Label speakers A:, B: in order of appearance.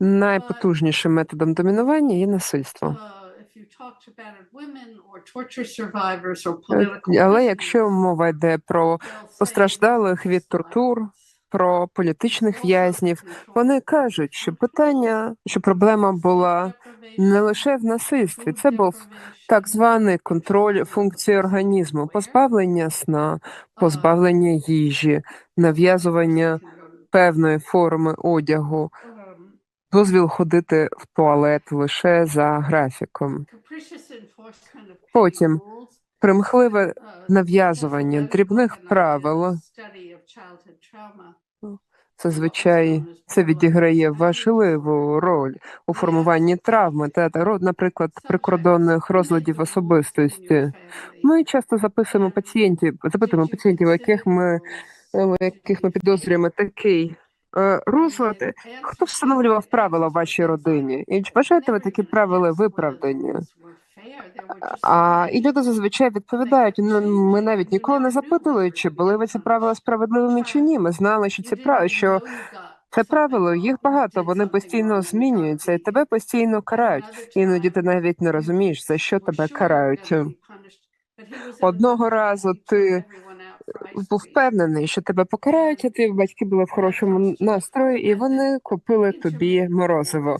A: Найпотужнішим методом домінування є насильство. Е, Але якщо мова йде про постраждалих від тортур, про політичних в'язнів, вони кажуть, що питання, що проблема була не лише в насильстві, це був так званий контроль функції організму, позбавлення сна, позбавлення їжі, нав'язування певної форми одягу, дозвіл ходити в туалет лише за графіком.
B: Потім
A: Примхливе нав'язування дрібних правил зазвичай це відіграє важливу роль у формуванні травми та, наприклад, прикордонних розладів особистості. Ми часто записуємо пацієнтів, запитуємо пацієнтів, яких ми яких ми підозрюємо такий е, розлад. Хто встановлював правила в вашій родині? І чи вважаєте ви такі правила виправдані? А і люди зазвичай відповідають: ну ми навіть ніколи не запитували, чи були ви ці правила справедливими чи ні. Ми знали, що ці правила, що це правило, їх багато, вони постійно змінюються, і тебе постійно карають. Іноді ти навіть не розумієш, за що тебе карають. Одного разу ти Був впевнений, що тебе покарають, а ти батьки були в хорошому настрої, і вони купили тобі морозиво.